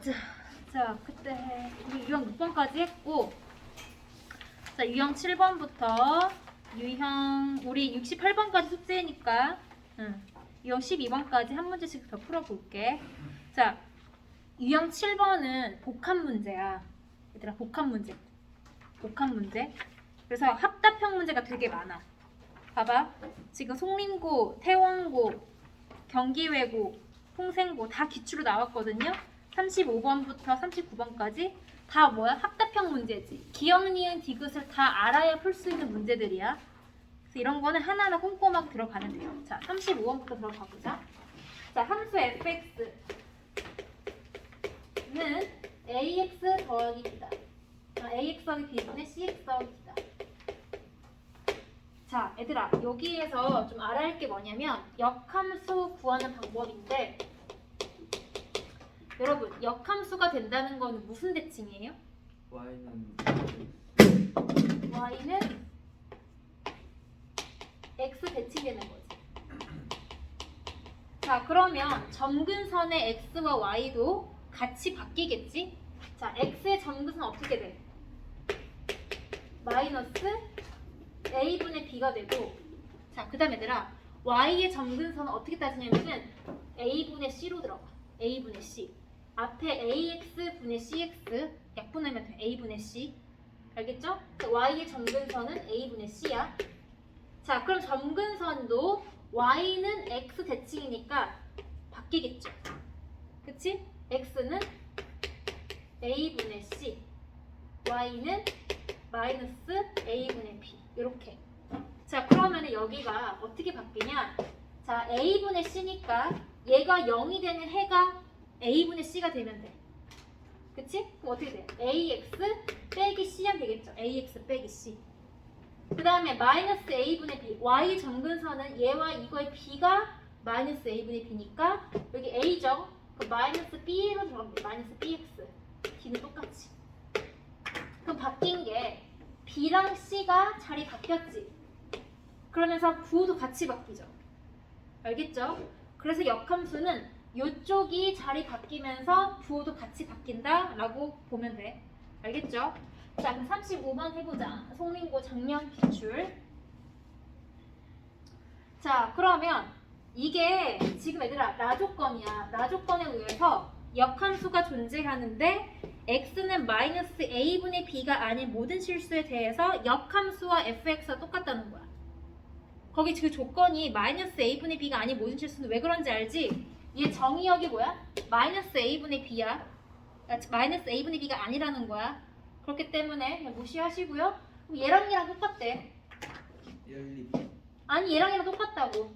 자, 자 그때 우리 유형 6번까지 했고 자 유형 7번부터 유형 우리 68번까지 숙제니까 응. 유형 12번까지 한 문제씩 더 풀어볼게. 자 유형 7번은 복합 문제야. 얘들아 복합 문제. 복합 문제. 그래서 합답형 문제가 되게 많아. 봐봐. 지금 송림고, 태원고, 경기외고, 통생고 다 기출로 나왔거든요. 35번부터 39번까지 다 뭐야? 합답형 문제지. 기억, 니은, 디귿을 다 알아야 풀 수 있는 문제들이야. 그래서 이런 거는 하나하나 꼼꼼하게 들어가면 돼요. 자, 35번부터 들어가 보자. 자, 함수 fx는 ax 더하기 b다. 아, ax 더하기 b분의 cx 더하기 b다. 자, 얘들아, 여기에서 좀 알아야 할 게 뭐냐면 역함수 구하는 방법인데 여러분, 역함수가 된다는 거는 무슨 대칭이에요? y는 y는 x 대칭되는 거지. 자, 그러면 점근선의 x와 y도 같이 바뀌겠지? 자, x의 점근선 어떻게 돼? 마이너스 a분의 b가 되고 자, 그 다음에 얘들아 y의 점근선은 어떻게 따지냐면은 a분의 c로 들어가. a분의 c. 앞에 ax분의 cx 약분하면 돼. a분의 c. 알겠죠? 자, y의 점근선은 a분의 c야. 자, 그럼 점근선도 y는 x 대칭이니까 바뀌겠죠. 그치? x는 a분의 c, y는 마이너스 a분의 b. 이렇게. 자, 그러면 여기가 어떻게 바뀌냐? 자, a분의 c니까 얘가 0이 되는 해가 a분의 c가 되면 돼. 그치? 그럼 어떻게 돼? ax 빼기 c 하면 되겠죠. ax 빼기 c. 그 다음에 마이너스 a분의 b. y 점근선은 얘와 이거의 b가 마이너스 a분의 b니까 여기 a죠. 그 마이너스 b로 돼. 마이너스 bx. d는 똑같이. 그럼 바뀐 게 b랑 c가 자리 바뀌었지. 그러면서 부호도 같이 바뀌죠. 알겠죠? 그래서 역함수는 이쪽이 자리 바뀌면서 부호도 같이 바뀐다 라고 보면 돼. 알겠죠? 자, 그럼 35번 해보자. 송민고 작년 기출. 자, 그러면 이게 지금 얘들아 나조건이야. 나조건에 의해서 역함수가 존재하는데 x는 마이너스 a분의 b가 아닌 모든 실수에 대해서 역함수와 fx가 똑같다는 거야. 거기 그 조건이 마이너스 a분의 b가 아닌 모든 실수는 왜 그런지 알지? 얘 정의역이 뭐야? 마이너스 a분의 b야. 아, 마이너스 a분의 b가 아니라는 거야. 그렇기 때문에 무시하시고요. 얘랑 얘랑 똑같대. 아니 얘랑 얘랑 똑같다고.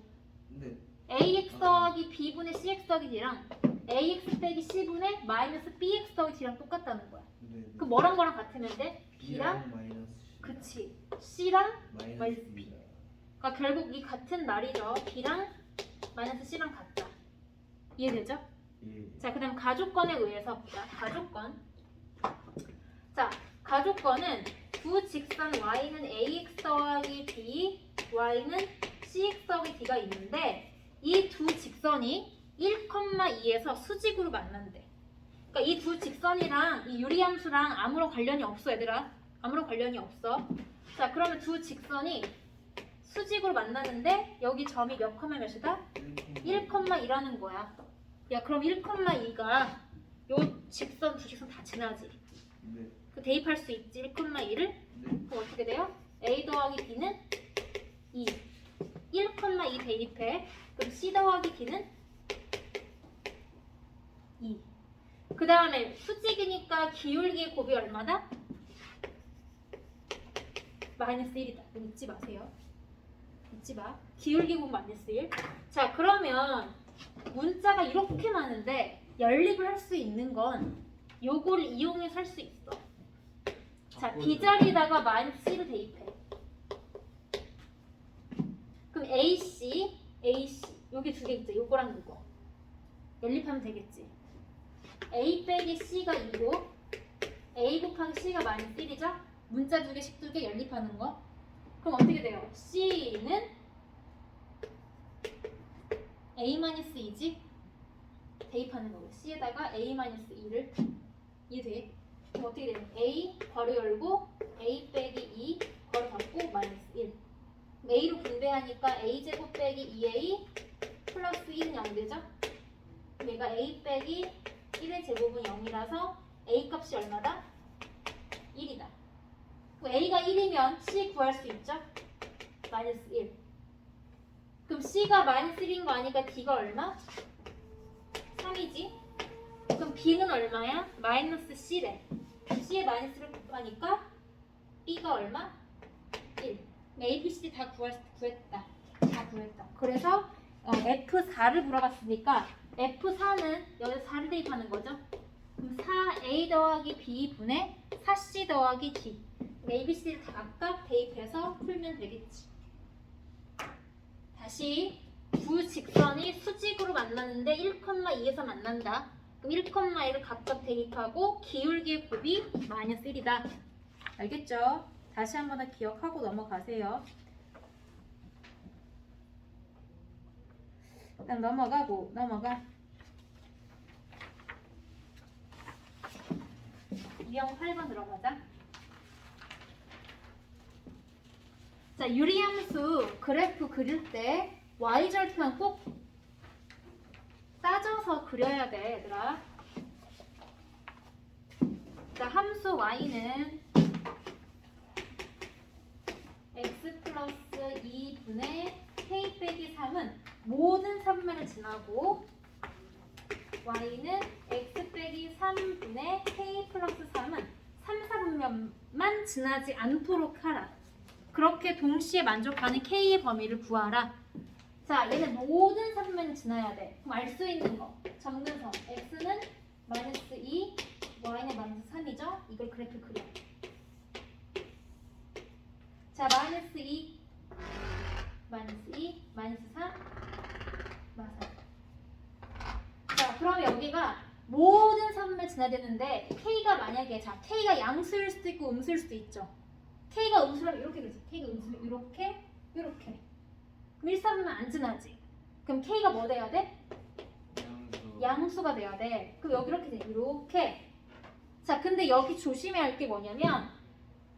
근데 ax 더하기 b분의 cx 더하기 d랑 ax 빼기 c분의 마이너스 bx 더하기 d랑 똑같다는 거야. 근데 그 뭐랑 뭐랑 같으면 돼? b랑 마이너스 C 그치. c랑 마이너스 B 그러니까 결국 이 같은 말이죠. b랑 마이너스 c랑 같다. 이해되죠? 예 자, 그 다음 가족권에 의해서 보자. 가족권. 자, 가족권은 두 직선 y는 ax 더하기 b, y는 cx 더하기 d가 있는데 이 두 직선이 1,2에서 수직으로 만난대. 그러니까 이 두 직선이랑 이 유리함수랑 아무런 관련이 없어, 얘들아. 아무런 관련이 없어. 자, 그러면 두 직선이 수직으로 만나는데 여기 점이 몇 컴마 몇이다? 1,2라는 거야. 야, 그럼 1,2가 요 직선 두 직선 다 지나지. 네 그 대입할 수 있지. 1,2를. 네 그럼 어떻게 돼요? a 더하기 b는 2. 1,2 대입해. 그럼 c 더하기 d는 2. 그 다음에 수직이니까 기울기의 곱이 얼마다? 마이너스 1이다. 이거 잊지 마세요. 잊지 마. 기울기 곱 마이너스 1. 자, 그러면 문자가 이렇게 많은데 연립을 할 수 있는 건 요거를 이용해서 할 수 있어. 자, B자리에다가 마이너스 C를 대입해. 그럼 AC, AC 여기 두개 있죠. 요거랑 요거. 연립하면 되겠지. A 빼기 C가 2고 A 곱하기 C가 마이너스 1이죠. 문자 두 개씩 두 개 연립하는 거. 그럼 어떻게 돼요? C는 A 마이너스 2지? 대입하는 거고 C에다가 A-2를 이돼 그럼 어떻게 되냐 A 괄호 열고 A 빼기 2 괄호 닫고 마이너스 1 A로 분배하니까 A제곱 빼기 2A 플러스 1은 0 되죠? 얘가 A 빼기 1의 제곱은 0이라서 A 값이 얼마다? 1이다 그럼 A가 1이면 C 구할 수 있죠? 마이너스 1 그럼 C가 마이너스 1인 거 아니까 D가 얼마? 3이지? 그럼 B는 얼마야? 마이너스 C래. C에 마이너스를 곱하니까 B가 얼마? 1. A, B, C, 다 구할, 구했다. 다 구했다. 그래서 어, F4를 물어봤으니까 F4는 여기서 4를 대입하는 거죠. 그럼 4A 더하기 B 분의 4C 더하기 D. A, B, C, D를 다 각각 대입해서 풀면 되겠지. 다시 두 직선이 수직으로 만났는데 1,2에서 만난다. 그럼 1,2를 각각 대입하고 기울기의 곱이 마이너스 1이다. 알겠죠? 다시 한 번 더 기억하고 넘어가세요. 일단 넘어가고 넘어가. 유형 8번 들어가자. 자, 유리함수 그래프 그릴 때 y절편 꼭 따져서 그려야 돼, 얘들아. 자, 함수 y는 x 플러스 2분의 k 빼기 3은 모든 3면을 지나고 y는 x 빼기 3분의 k 플러스 3은 3, 4분면만 지나지 않도록 하라. 그렇게 동시에 만족하는 k의 범위를 구하라. 자, 얘는 모든 3면을 지나야 돼. 그럼 알 수 있는 거. 점근선. x는 마이너스 2, y는 마이너스 3이죠? 이걸 그래프 그려. 자, 마이너스 2, 마이너스 2, 마이너스 3, 마이너스 3. 자, 그럼 여기가 모든 3을 지나야 되는데 k가 만약에 자, k가 양수일 수도 있고 음수일 수도 있죠. K가 음수라면 이렇게 그리지. k가 음수면 이렇게, 이렇게. 그럼 1, 3은 안 지나지. 그럼 k가 뭐 돼야 돼? 양수. 양수가 돼야 돼. 그럼 여기 이렇게 돼. 이렇게. 자, 근데 여기 조심해야 할 게 뭐냐면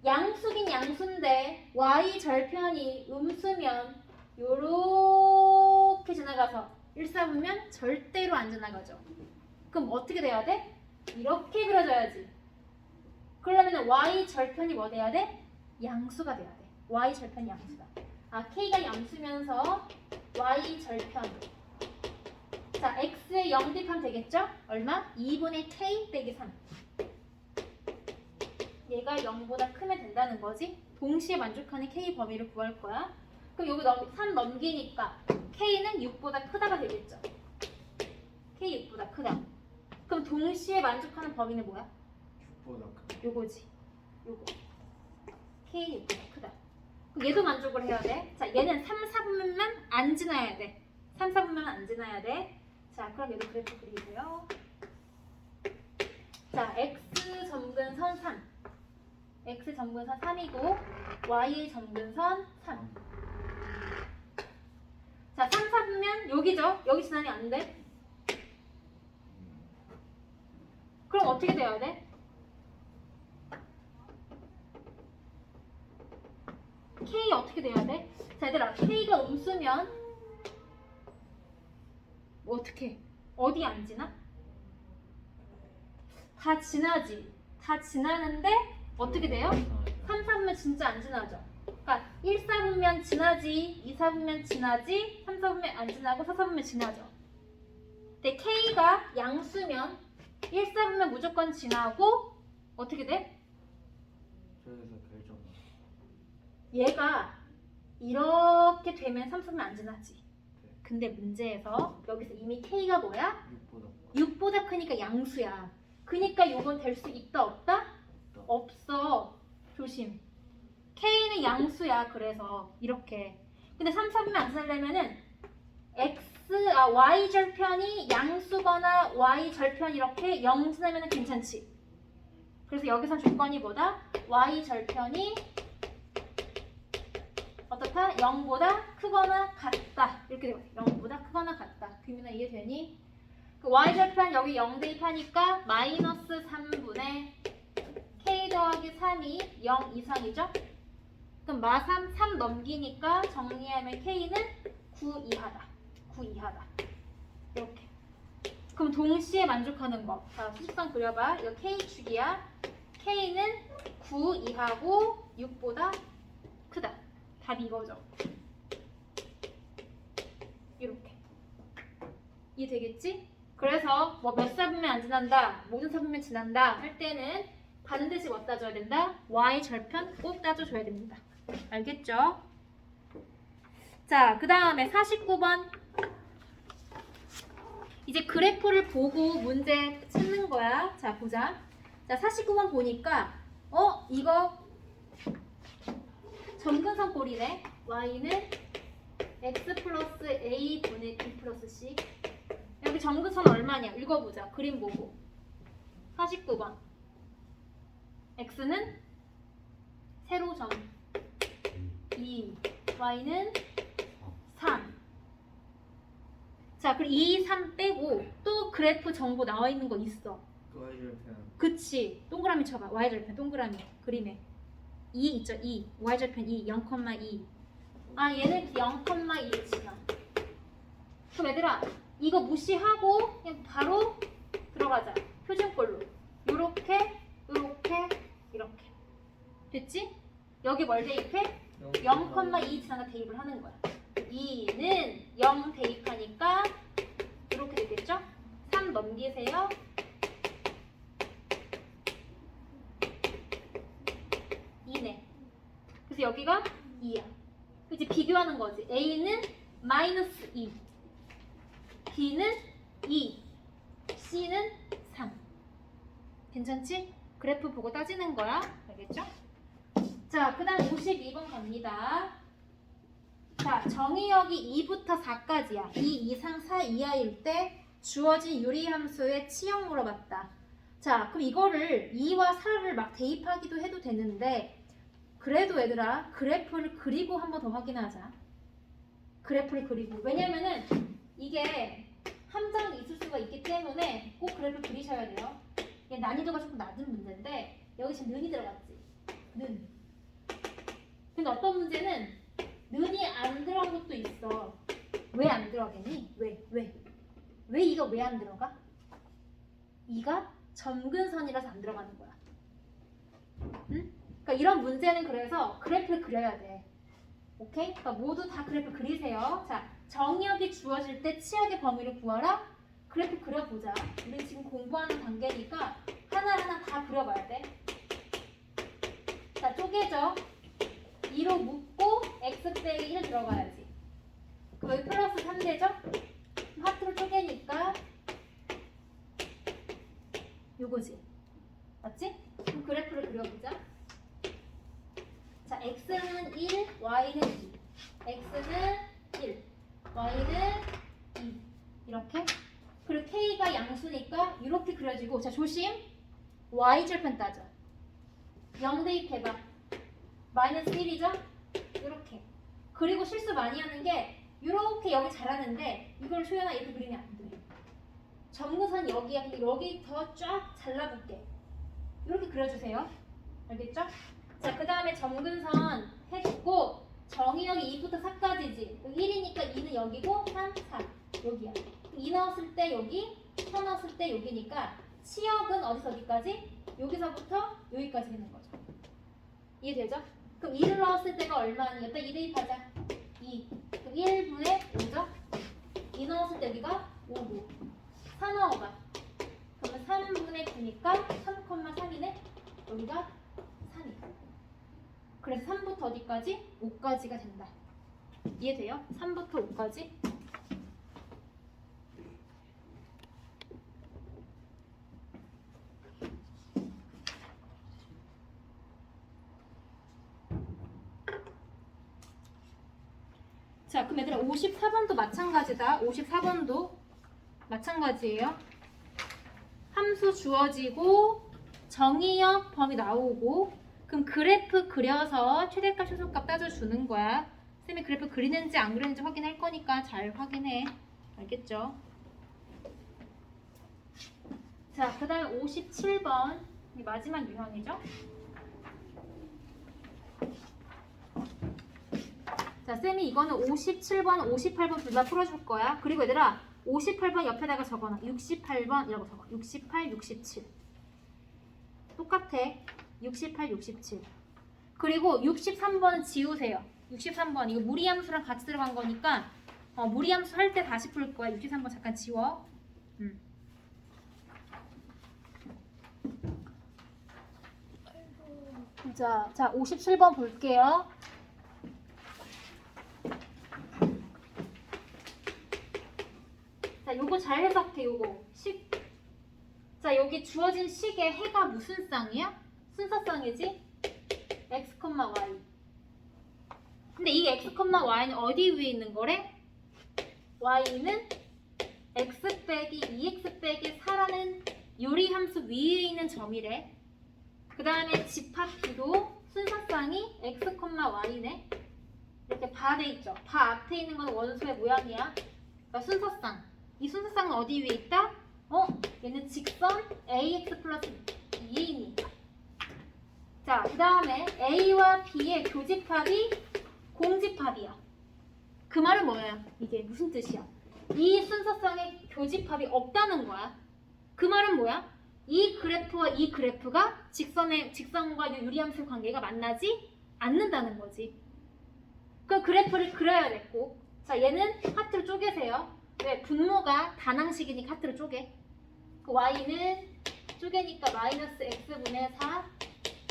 양수긴 양수인데 y 절편이 음수면 요렇게 지나가서 1, 4분면 절대로 안 지나가죠. 그럼 어떻게 돼야 돼? 이렇게 그려져야지. 그러면 y 절편이 뭐 돼야 돼? 양수가 돼야 돼. y 절편이 양수다. 아, k가 양수면서 y 절편. 자, x에 0 대입하면 되겠죠? 얼마? 2분의 k 빼기 3. 얘가 0보다 크면 된다는 거지. 동시에 만족하는 k 범위를 구할 거야. 그럼 여기 넘, 3 넘기니까 k는 6보다 크다가 되겠죠. k 6보다 크다. 그럼 동시에 만족하는 범위는 뭐야? 6보다 큰. 요거지. 요거. K 6보다 크다. 그럼 얘도 만족을 해야 돼. 자, 얘는 3, 4분면만 안 지나야 돼. 3, 4분면 안 지나야 돼. 자, 그럼 얘도 그래프 그리고요. 자, x 점근선 3. x 점근선 3이고 y 점근선 3. 자, 3, 4분면 여기죠. 여기 지나면 안 돼. 그럼 어떻게 돼야 돼? K 어떻게 돼야 돼? 자, 얘들아, K가 음수면 뭐 어떻게? 어디 안 지나? 다 지나지. 다 지나는데 어떻게 돼요? 3, 4분면 진짜 안 지나죠. 그러니까 1, 4분면 지나지, 2, 4분면 지나지, 3, 4분면 안 지나고 4, 4분면 지나죠. 근데 K가 양수면 1, 4분면 무조건 지나고 어떻게 돼? 얘가 이렇게 되면 3, 4분면 안 지나지. 근데 문제에서 여기서 이미 K가 뭐야? 6보다 6보다 크니까 양수야. 그니까 요건 될 수 있다 없다? 없어. 조심. K는 양수야. 그래서 이렇게. 근데 3, 4분면 안 지나려면은 X, 아, Y 절편이 양수거나 Y 절편 이렇게 0 지나면 괜찮지. 그래서 여기서 조건이 뭐다? Y 절편이 어떻다? 0보다 크거나 같다. 이렇게 되고 0보다 크거나 같다. 규민아 이해되니? 그 y절편 여기 0 대입하니까 마이너스 3분의 k 더하기 3이 0 이상이죠? 그럼 마3 3 넘기니까 정리하면 k는 9 이하다. 9 이하다. 이렇게. 그럼 동시에 만족하는 거. 자, 수직선 그려봐. 이거 k축이야. k는 9 이하고 6보다 크다. 답이 이거죠. 이렇게. 이해되겠지? 그래서 뭐 몇 사분면 안 지난다, 모든 사분면 지난다 할 때는 반드시 뭐 따줘야 된다? y 절편 꼭 따줘줘야 됩니다. 알겠죠? 자, 그 다음에 49번. 이제 그래프를 보고 문제 찾는 거야. 자, 보자. 자, 49번 보니까, 어, 이거 점근선 꼴이네. y는 x 플러스 a 분의 b 플러스 c. 여기 점근선 얼마냐? 읽어보자. 그림 보고. 49번. x는 세로점 2, y는 3. 자, 그리고 2, 3 빼고 또 그래프 정보 나와 있는 거 있어. 그치. 동그라미 쳐봐. y절편 동그라미. 그림에. 2 있죠? 2. y절편 2. 0,2. 아, 얘는 0,2를 지나. 그럼 얘들아, 이거 무시하고 그냥 바로 들어가자. 표준꼴로. 요렇게, 요렇게, 이렇게. 됐지? 여기 뭘 대입해? 0,2 지나가 대입을 하는 거야. 2는 0 대입하니까 이렇게 되겠죠? 3 넘기세요. 2네. 그래서 여기가 2야. 이제 비교하는 거지. A는 마이너스 2, B는 2, C는 3. 괜찮지? 그래프 보고 따지는 거야. 알겠죠? 자, 그 다음 52번 갑니다. 자, 정의역이 2부터 4까지야. 2 이상 4 이하일 때 주어진 유리함수의 치형 물어봤다. 자, 그럼 이거를 2와 4를 막 대입하기도 해도 되는데 그래도 얘들아 그래프를 그리고 한 번 더 확인하자. 그래프를 그리고 왜냐면은 이게 함정이 있을 수가 있기 때문에 꼭 그래프 그리셔야 돼요. 이게 난이도가 조금 낮은 문제인데 여기 지금 는이 들어갔지. 는. 근데 어떤 문제는 는이 안 들어간 것도 있어. 왜 안 들어가겠니? 왜? 왜? 왜 이가 왜안 들어가? 이가 점근선이라서 안 들어가는 거야. 응? 그러니까 이런 문제는 그래서 그래프를 그려야 돼. 오케이? 그러니까 모두 다 그래프 그리세요. 자, 정의역이 주어질 때 치역의 범위를 구하라. 그래프 그려보자. 우리 지금 공부하는 단계니까 하나하나 다 그려봐야 돼. 자, 쪼개져. 2로 묶고 x 빼기 1 들어가야지. 여기 플러스 3 되죠? 하트로 쪼개니까 요거지. 맞지? 그럼 그래프를 그려보자. 자, x는 1, y는 2. x는 1, y는 2. 이렇게. 그리고 k가 양수니까 이렇게 그려지고 자, 조심. y절편 따져. 0 대입 해봐. 마이너스 1이죠? 이렇게. 그리고 실수 많이 하는 게 이렇게 여기 잘하는데 이걸 소연아 이렇게 그리면 안 돼. 점근선 여기야. 여기 더 쫙 잘라볼게. 이렇게 그려주세요. 알겠죠? 자, 그 다음에 점근선 해주고 정의역이 2부터 4까지지. 1이니까 2는 여기고 3, 4 여기야. 2 넣었을 때 여기, 4 넣었을 때 여기니까 치역은 어디서 어디까지? 여기서부터 여기까지 되는 거죠. 이해되죠? 그럼 2를 넣었을 때가 얼마니? 여기다 2 대입하자. 2. 그럼 1분의 5죠? 2 넣었을 때 여기가 5고 4 넣어봐. 그러면 3분의 9니까 3,3이네? 여기가 3이야. 그래서 3부터 어디까지? 5까지가 된다. 이해돼요? 3부터 5까지? 자, 그럼 얘들아 54번도 마찬가지다. 54번도 마찬가지예요. 함수 주어지고 정의역 범위 나오고 그럼 그래프 그려서 최대값 최소값 따져주는 거야. 쌤이 그래프 그리는지 안 그리는지 확인할 거니까 잘 확인해. 알겠죠? 자, 그 다음에 57번. 마지막 유형이죠. 자, 쌤이 이거는 57번, 58번 둘 다 풀어줄 거야. 그리고 얘들아, 58번 옆에다가 적어놔. 68번이라고 적어. 68, 67. 똑같아. 68, 67. 그리고 63번은 지우세요. 63번 이거 무리함수랑 같이 들어간 거니까 어, 무리함수 할 때 다시 풀 거야. 63번 잠깐 지워. 음. 자, 자 57번 볼게요. 자, 요거 잘 해석해, 요거. 식. 자, 여기 주어진 식의 해가 무슨 쌍이야? 순서쌍이지? x, y. 근데 이 x, y는 어디 위에 있는 거래? y는 x 빼기 2x 빼기 4라는 요리 함수 위에 있는 점이래. 그 다음에 집합 b도 순서쌍이 x, y네. 이렇게 바 돼 있죠. 바 앞에 있는 건 원소의 모양이야. 그러니까 순서쌍. 이 순서쌍은 어디 위에 있다? 어? 얘는 직선 ax 플러스 2에 있니까. 자, 그 다음에 a와 b의 교집합이 공집합이야. 그 말은 뭐야? 이게 무슨 뜻이야? 이 순서쌍의 교집합이 없다는 거야. 그 말은 뭐야? 이 그래프와 이 그래프가 직선의 직선과 이 유리함수 관계가 만나지 않는다는 거지. 그 그래프를 그려야겠고, 자 얘는 하트로 쪼개세요. 왜? 분모가 단항식이니까 하트로 쪼개. 그 y는 쪼개니까 마이너스 x분의 4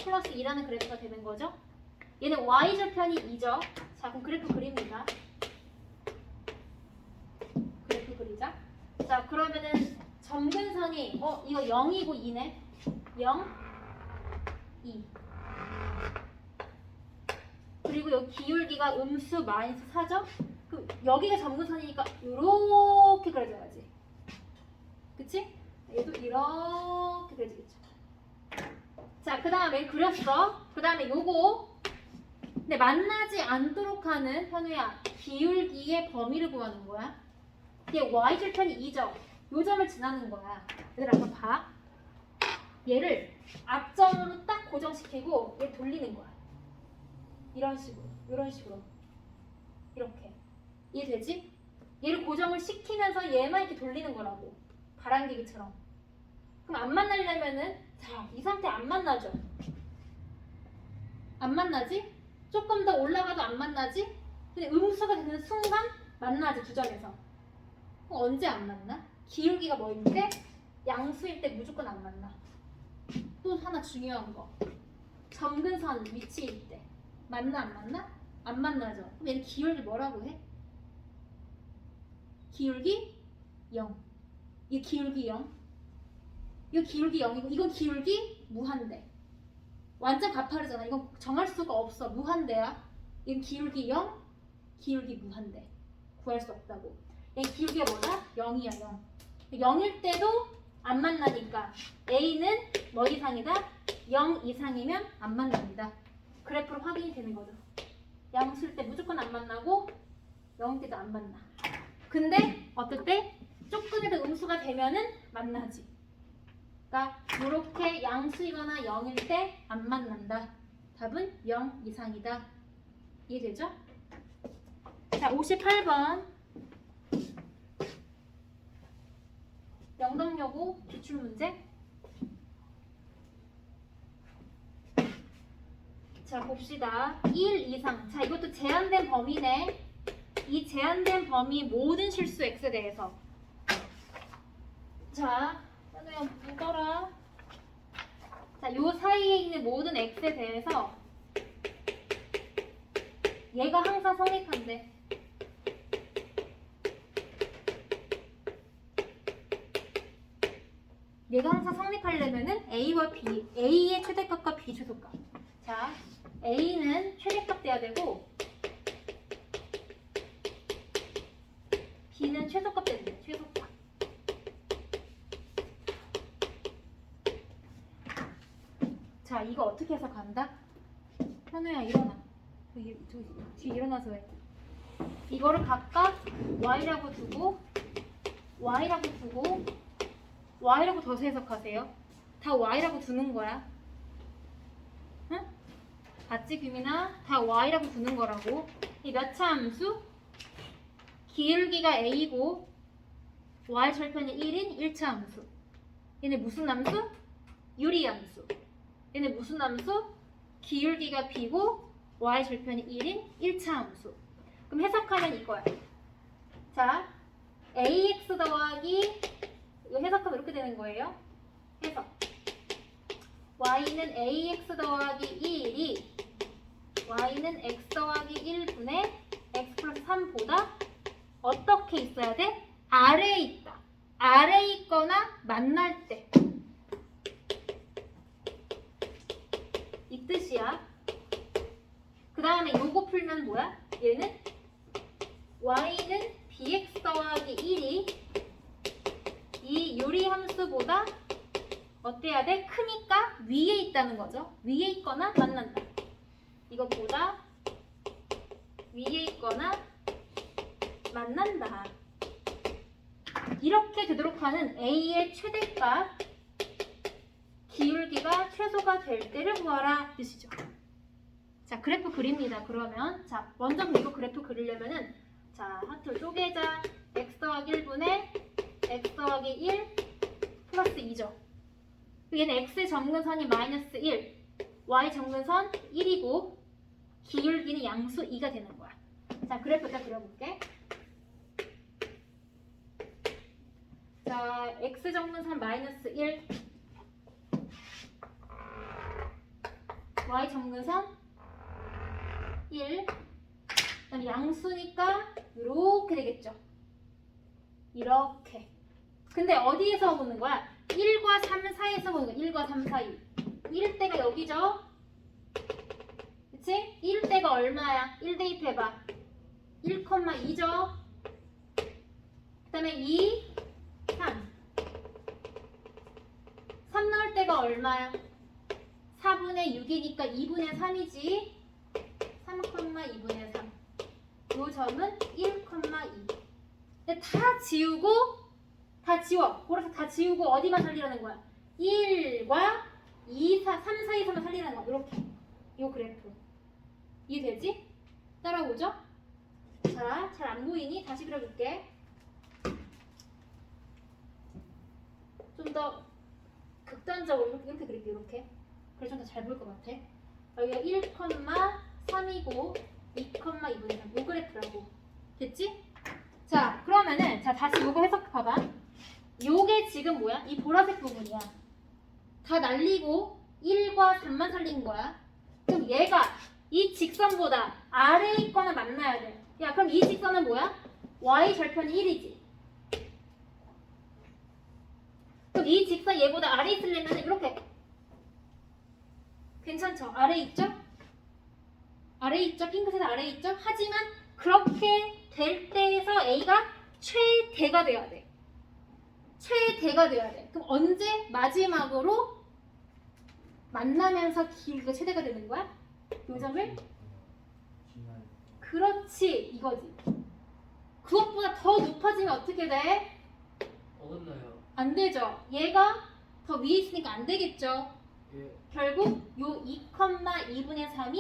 플러스 2라는 그래프가 되는 거죠. 얘는 y절편이 2죠. 자 그럼 그래프 그립니다. 그래프 그리자. 자 그러면은 점근선이 어 이거 0이고 2네. 0, 2. 그리고 여기 기울기가 음수 마이너스 4죠? 그 여기가 점근선이니까 이렇게 그려져야지. 그치? 얘도 그려지겠죠. 자, 그 다음에 그렸어. 그 다음에 요거. 근데 만나지 않도록 하는 현우야 기울기의 범위를 구하는 거야. 이게 y절편이 2점. 요 점을 지나는 거야. 얘들아, 한번 봐. 얘를 앞점으로 딱 고정시키고 얘 돌리는 거야. 이런 식으로, 이런 식으로, 이렇게 이해되지? 얘를 고정을 시키면서 얘만 이렇게 돌리는 거라고 바람기기처럼. 그럼 안 만나려면은 자, 이 상태 안 만나죠? 안 만나지? 조금 더 올라가도 안 만나지? 근데 음수가 되는 순간 만나지 두 점에서. 언제 안 만나? 기울기가 뭐인데 양수일 때 무조건 안 만나. 또 하나 중요한 거. 점근선 위치일 때. 만나 안 만나? 안 만나죠. 그럼 얘는 기울기 뭐라고 해? 기울기 0. 이 기울기 0. 이거 기울기 0이고 이건 기울기 무한대. 완전 가파르잖아. 이건 정할 수가 없어. 무한대야. 이건 기울기 0, 기울기 무한대. 구할 수 없다고. 얘 기울기가 뭐야? 0이야 0. 0일 때도 안 만나니까 A는 뭐 이상이다? 0 이상이면 안 만납니다. 그래프로 확인이 되는 거죠. 양수일 때 무조건 안 만나고 0일 때도 안 만나. 근데 어떨 때 조금이라도 음수가 되면은 만나지. 그러니까 이렇게 양수이거나 0일 때 안 만난다. 답은 0 이상이다. 이해되죠? 자, 58번. 영덕여고 기출 문제. 자, 봅시다. 1 이상. 자, 이것도 제한된 범위네. 이 제한된 범위 모든 실수 x에 대해서. 자, 현우야 묻어라. 자, 요 사이에 있는 모든 x에 대해서 얘가 항상 성립한대. 얘가 항상 성립하려면은 a와 b, a의 최대값과 b 최소값. 자, a는 최대값 돼야 되고 b는 최소값 돼. 최소값. 자, 이거 어떻게 해서 간다? 현우야 일어나. 저기, 저기 뒤에 일어나서 해. 이거를 각각 y라고 두고 y라고 두고 y라고 더 해석하세요. 다 y라고 두는 거야. 응? 봤지 규민아? 다 y라고 두는 거라고. 이몇 차 함수? 기울기가 a고 y 절편이 1인 1차 함수. 얘네 무슨 함수? 유리 함수. 얘네 무슨 함수? 기울기가 b고 y 절편이 1인 1차 함수. 그럼 해석하면 이거야. 자, ax 더하기 이거 해석하면 이렇게 되는 거예요. 해석. y는 ax 더하기 1이 y는 x 더하기 1분의 x 플러스 3보다 어떻게 있어야 돼? 아래에 있다. 아래에 있거나 만날 때. 이 뜻이야. 그 다음에 요거 풀면 뭐야? 얘는 y는 bx 더하기 1이 이 유리 함수보다 어때야 돼? 크니까 위에 있다는 거죠. 위에 있거나 만난다. 이것보다 위에 있거나 만난다. 이렇게 되도록 하는 a의 최대값 기울기가 최소가 될 때를 구하라 뜻이죠. 자 그래프 그립니다. 그러면 자 먼저 이거 그래프 그리려면은 자 하트 쪼개자 x 더하기 1분의 x 더하기 1 플러스 2죠. 얘는 x의 정근선이 마이너스 1, y 정근선 1이고 기울기는 양수 2가 되는 거야. 자 그래프 일단 그려볼게. 자 x 정근선 마이너스 1, y 정근선 1, 그다음 양수니까 이렇게 되겠죠. 이렇게. 근데 어디에서 보는 거야? 1과 3 사이에서 보는 거야. 1과 3 사이. 1 때가 여기죠? 그치? 1 때가 얼마야? 1 대입해봐. 1,2죠? 그 다음에 2, 3. 3 넣을 때가 얼마야? 4분의 6이니까 2분의 3이지. 3,2분의 3. 요 점은 1,2. 근데 다 지우고 다 지워. 보라색 다 지우고 어디만 살리라는 거야? 1과 2, 4, 3 사이에서만 살리라는 거야. 이렇게. 요 그래프. 이해되지? 따라오죠? 자, 잘 안 보이니? 다시 그려볼게. 좀 더 극단적으로 이렇게, 이렇게 그릴게, 이렇게. 그래 좀더 잘 보일 것 같아. 여기가 1,3이고 2,2분의 3. 요 그래프라고. 됐지? 자, 그러면은 자 다시 요거 해석 봐봐. 요게 지금 뭐야? 이 보라색 부분이야. 다 날리고 1과 3만 살린 거야. 그럼 얘가 이 직선보다 아래에 있거나 만나야 돼. 야, 그럼 이 직선은 뭐야? y 절편 1이지. 그럼 이 직선 얘보다 아래에 있으려면 이렇게 괜찮죠? 아래에 있죠? 아래에 있죠? 핑크색 아래에 있죠? 하지만 그렇게 될 때에서 A가 최대가 돼야 돼. 최대가 돼야 돼. 그럼 언제 마지막으로 만나면서 기울기가 최대가 되는 거야? 요 점을? 지나요. 그렇지 이거지. 그것보다 더 높아지면 어떻게 돼? 어긋나요. 안 되죠. 얘가 더 위에 있으니까 안 되겠죠. 예. 결국 요 2,2분의 3이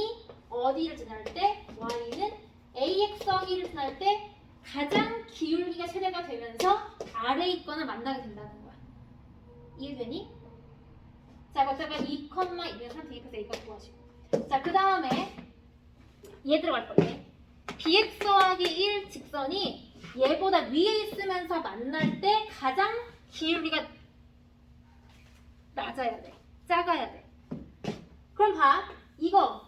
어디를 지날 때 y는 ax 더하기를 지날 때 가장 기울기가 최대가 되면서 아래에 있거나 만나게 된다는 거야. 이해되니? 자, 거기다가 2,2분의 3 대입해서 a가 구하시고. 자, 그 다음에 얘 들어갈 거예요. bx 더하기 1 직선이 얘보다 위에 있으면서 만날 때 가장 기울기가 낮아야 돼. 작아야 돼. 그럼 봐. 이거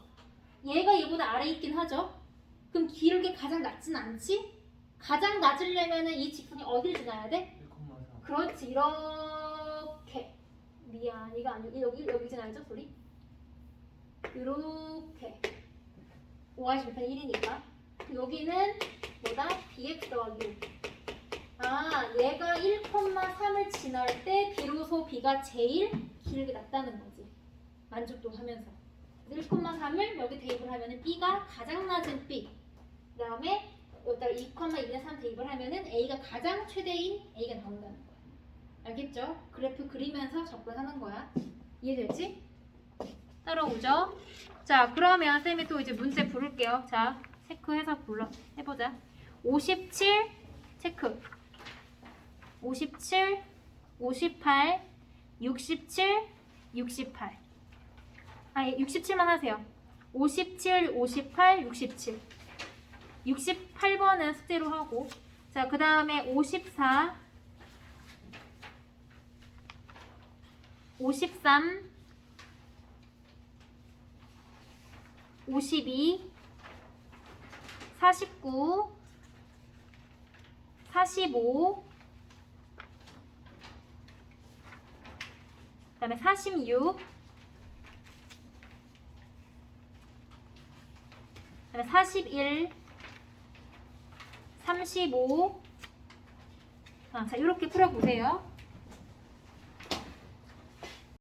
얘가 얘보다 아래 있긴 하죠. 그럼 기울기 가장 낮진 않지? 가장 낮으려면은 이 직선이 어디를 지나야 돼? 1,3. 그렇지 이렇게 미안 이거 아니 여기 여기 지나야죠 소리 이렇게 y 절편 1이니까 여기는 뭐다 bx 더하기 1. 아 얘가 1,3을 지날 때 비로소 b가 제일 길게 낮다는 거지 만족도 하면서 1,3을 여기 대입을 하면은 b가 가장 낮은 b 그 다음에 여기다가 2,2분의 3 대입을 하면은 a가 가장 최대인 a가 나온다는 거야 알겠죠? 그래프 그리면서 접근하는 거야. 이해되지? 따라오죠? 자, 그러면 쌤이 또 이제 문제 부를게요. 자, 체크해서 불러 해보자. 57 체크. 57, 58, 67, 68. 아, 67만 하세요. 57, 58, 67. 68번은 숙제로 하고. 자, 그 다음에 54, 53, 52, 49, 45, 그 다음에 46, 그 다음에 41, 35, 아, 자, 이렇게 풀어보세요.